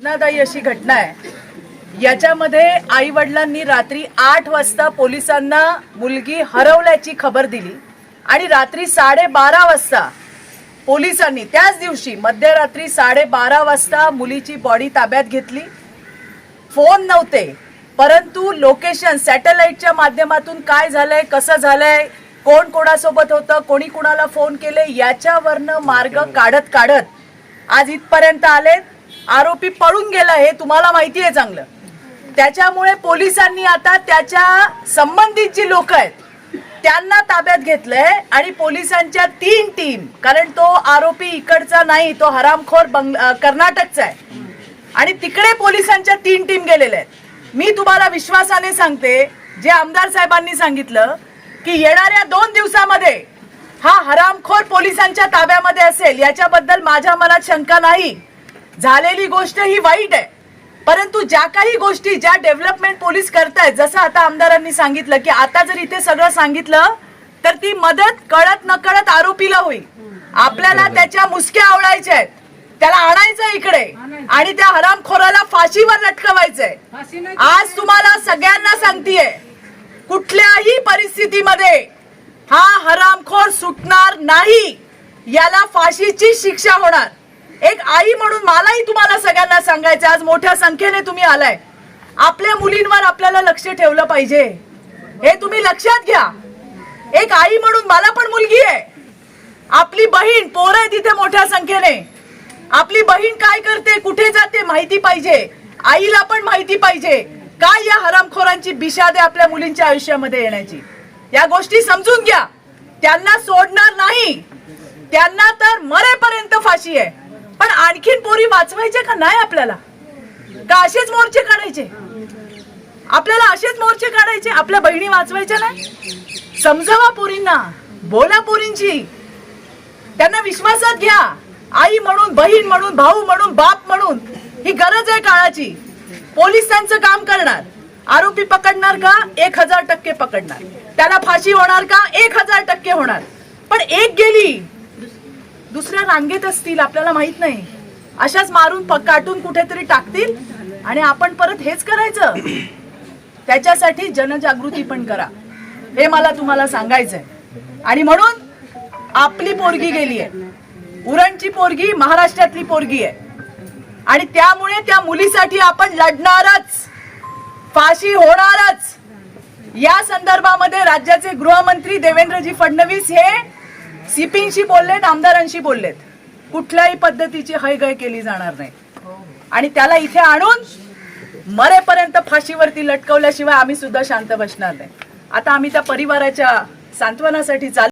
वेदनादायी अशी घटना आहे. याच्यामध्ये आई वडिलांनी रात्री आठ वाजता पोलिसांना मुलगी हरवल्याची खबर दिली आणि रात्री साडेबारा वाजता पोलिसांनी त्याच दिवशी मध्यरात्री साडेबारा वाजता मुलीची बॉडी ताब्यात घेतली. फोन नव्हते परंतु लोकेशन सॅटेलाइटच्या माध्यमातून काय झालंय कसं झालंय कोण कोणासोबत होतं कोणी कुणाला फोन केले याच्यावरनं मार्ग काढत काढत आज इथपर्यंत आलेत. आरोपी पळून गेला हे तुम्हाला माहिती आहे चांगलं. त्याच्यामुळे पोलिसांनी आता त्याच्या संबंधित जी लोक आहेत त्यांना ताब्यात घेतलंय आणि पोलिसांच्या तीन टीम कारण तो आरोपी इकडचा नाही तो हरामखोर बंग कर्नाटकचा आहे. आणि तिकडे पोलिसांच्या तीन टीम गेलेल्या आहेत. मी तुम्हाला विश्वासाने सांगते जे आमदार साहेबांनी सांगितलं की येणाऱ्या दोन दिवसामध्ये हा हरामखोर पोलिसांच्या ताब्यामध्ये असेल याच्याबद्दल माझ्या मनात शंका नाही. झालेली गोष्ट ही वाईट आहे. परंतु ज्या काही गोष्टी ज्या डेव्हलपमेंट पोलीस करतायत जसं आता आमदारांनी सांगितलं की आता जर इथे सगळं सांगितलं तर ती मदत कळत न कळत आरोपीला होईल. आपल्याला त्याच्या मुसक्या आवडायच्या आहेत. त्याला आणायचं इकडे. आणि त्या हरामखोराला फाशीवर लटकवायचंय. आज तुम्हाला सगळ्यांना सांगतीये कुठल्याही परिस्थितीमध्ये हा हरामखोर सुटणार नाही. याला फाशीची शिक्षा होणार. एक आई म्हणून मलाही तुम्हाला सगळ्यांना सांगायचं आज मोठ्या संख्येने तुम्ही आलाय. आपल्या मुलींवर आपल्याला लक्ष ठेवलं पाहिजे. हे तुम्ही लक्षात घ्या. एक आई म्हणून मला पण मुलगी आहे. आपली बहीण पोरं आहे तिथे मोठ्या संख्येने. आपली बहीण काय करते कुठे जाते माहिती पाहिजे. आईला पण माहिती पाहिजे. काय या हरामखोरांची बिशादे आपल्या मुलींच्या आयुष्यामध्ये येण्याची? या गोष्टी समजून घ्या. त्यांना सोडणार नाही. त्यांना तर मरेपर्यंत फाशी आहे. पण आणखीन पोरी वाचवायचे का नाही आपल्याला? का असेच मोर्चे काढायचे? आपल्याला असेच मोर्चे काढायचे? आपल्या बहिणी वाचवायच्या नाही? समजावा पोरींना. बोला पोरींची. त्यांना विश्वासात घ्या. आई म्हणून बहीण म्हणून भाऊ म्हणून बाप म्हणून. ही गरज आहे काळाची. पोलीस त्यांचं काम करणार. आरोपी पकडणार का? एक हजार टक्के पकडणार. त्याला फाशी होणार का? एक हजार टक्के होणार. पण एक गेली. दुसऱ्या रांगेत असतील आपल्याला माहीत नाही. अशाच मारून प- काटून कुठेतरी टाकतील आणि आपण परत हेच करायचं. त्याच्यासाठी जनजागृती पण करा. हे मला तुम्हाला सांगायचंय. आणि म्हणून आपली पोरगी गेली आहे उरणची पोरगी महाराष्ट्रातली पोरगी आहे. आणि त्यामुळे त्या मुलीसाठी आपण लढणारच. फाशी होणारच. या संदर्भामध्ये राज्याचे गृहमंत्री देवेंद्रजी फडणवीस हे सिपिंगशी बोललेत आमदारांशी बोललेत. कुठल्याही पद्धतीची हयगय केली जाणार नाही. आणि त्याला इथे आणून मरेपर्यंत फाशीवरती लटकवल्याशिवाय आम्ही सुद्धा शांत बसणार नाही. आता आम्ही त्या परिवाराच्या सांत्वनासाठी चाल